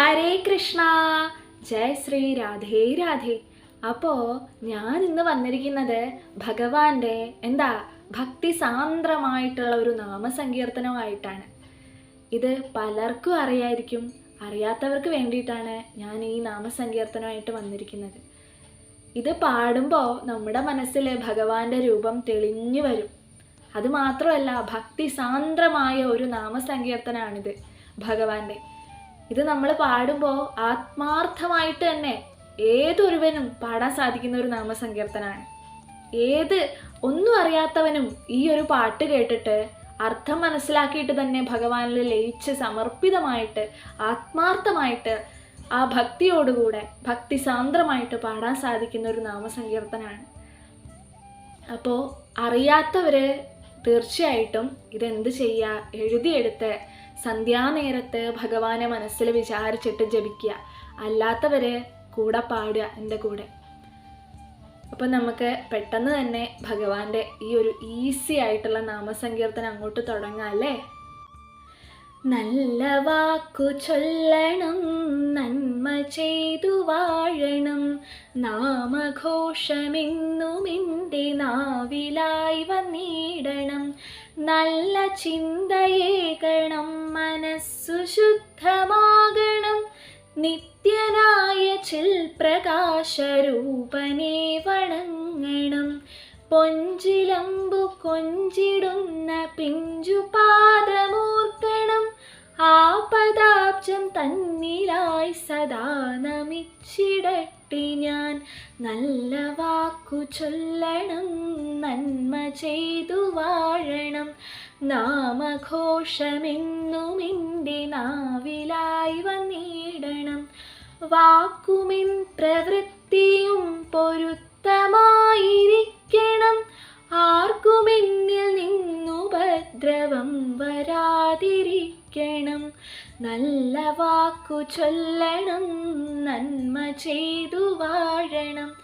ഹരേ കൃഷ്ണ. ജയ് ശ്രീ രാധേ രാധേ. അപ്പോൾ ഞാൻ ഇന്ന് വന്നിരിക്കുന്നത് ഭഗവാന്റെ എന്താ ഭക്തി സാന്ദ്രമായിട്ടുള്ള ഒരു നാമസങ്കീർത്തനമായിട്ടാണ്. ഇത് പലർക്കും അറിയായിരിക്കും. അറിയാത്തവർക്ക് വേണ്ടിയിട്ടാണ് ഞാൻ ഈ നാമസങ്കീർത്തനമായിട്ട് വന്നിരിക്കുന്നത്. ഇത് പാടുമ്പോൾ നമ്മുടെ മനസ്സിൽ ഭഗവാന്റെ രൂപം തെളിഞ്ഞു വരും. അതുമാത്രമല്ല ഭക്തി സാന്ദ്രമായ ഒരു നാമസങ്കീർത്തനാണിത് ഭഗവാന്റെ. ഇത് നമ്മൾ പാടുമ്പോൾ ആത്മാർത്ഥമായിട്ട് തന്നെ ഏതൊരുവനും പാടാൻ സാധിക്കുന്ന ഒരു നാമസങ്കീർത്തനാണ്. ഏത് ഒന്നും അറിയാത്തവനും ഈ ഒരു പാട്ട് കേട്ടിട്ട് അർത്ഥം മനസ്സിലാക്കിയിട്ട് തന്നെ ഭഗവാനിൽ ലയിച്ച് സമർപ്പിതമായിട്ട് ആത്മാർത്ഥമായിട്ട് ആ ഭക്തിയോടുകൂടെ ഭക്തി സാന്ദ്രമായിട്ട് പാടാൻ സാധിക്കുന്ന ഒരു നാമസങ്കീർത്തനാണ്. അപ്പോൾ അറിയാത്തവർ തീർച്ചയായിട്ടും ഇതെന്ത് ചെയ്യുക എഴുതിയെടുത്ത് സന്ധ്യാനേരത്ത് ഭഗവാനെ മനസ്സിൽ വിചാരിച്ചിട്ട് ജപിക്കുക. അല്ലാത്തവരെ കൂടെ പാടുക എന്റെ കൂടെ. അപ്പം നമുക്ക് പെട്ടെന്ന് തന്നെ ഭഗവാന്റെ ഈ ഒരു ഈസി ആയിട്ടുള്ള നാമസങ്കീർത്തനം അങ്ങോട്ട് തുടങ്ങാം അല്ലേ? നല്ല വാക്കു ചൊല്ലണം നന്മ ചെയ്തു വാഴണം. നാമഘോഷമെന്നുമിന്റെ നാവിലായി വന്നിടണം. നല്ല ചിന്തയേകണം മനസ്സു ശുദ്ധമാകണം. നിത്യനായ ചിൽ പ്രകാശരൂപനെ വണങ്ങണം. പൊഞ്ചിലമ്പു കൊഞ്ചിടുന്ന പിഞ്ചുപാദമൂർക്കണം. ആ പദാബ്ജം തന്നിലായി സദാ ഞാൻ നല്ല വാക്കു ചൊല്ലണം നന്മ ചെയ്തു വാഴണം. നാമഘോഷമെന്നുമിന്റെ നാവിലായി വന്നിടണം. വാക്കുമിൻ പ്രവൃത്തിയും പൊരുത്തമായിരിക്കണം. ആർക്കുമെന്നിൽ നിന്നുപദ്രവം വരാതിരിക്കണം. നല്ല വാക്കു ചൊല്ലണം നന്മ ചെയ്തു വാഴണം.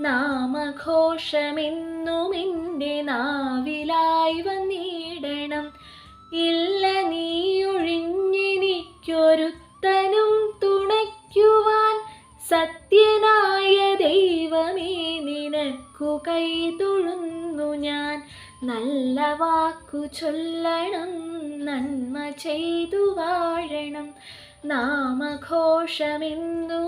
നാമഘോഷമെന്നും എന്റെ നാവിലായി വന്നിടണം. ഇല്ല നീ ഒഴിഞ്ഞെനിക്കൊരുത്തനും തുണയ്ക്കുവാൻ സത്യനായ ദൈവമേ നിനക്കു കൈ തൊഴുന്നു നല്ല വാക്കു ചൊല്ലണം നന്മ ചെയ്തു വാഴണം. നാമഘോഷമെന്നു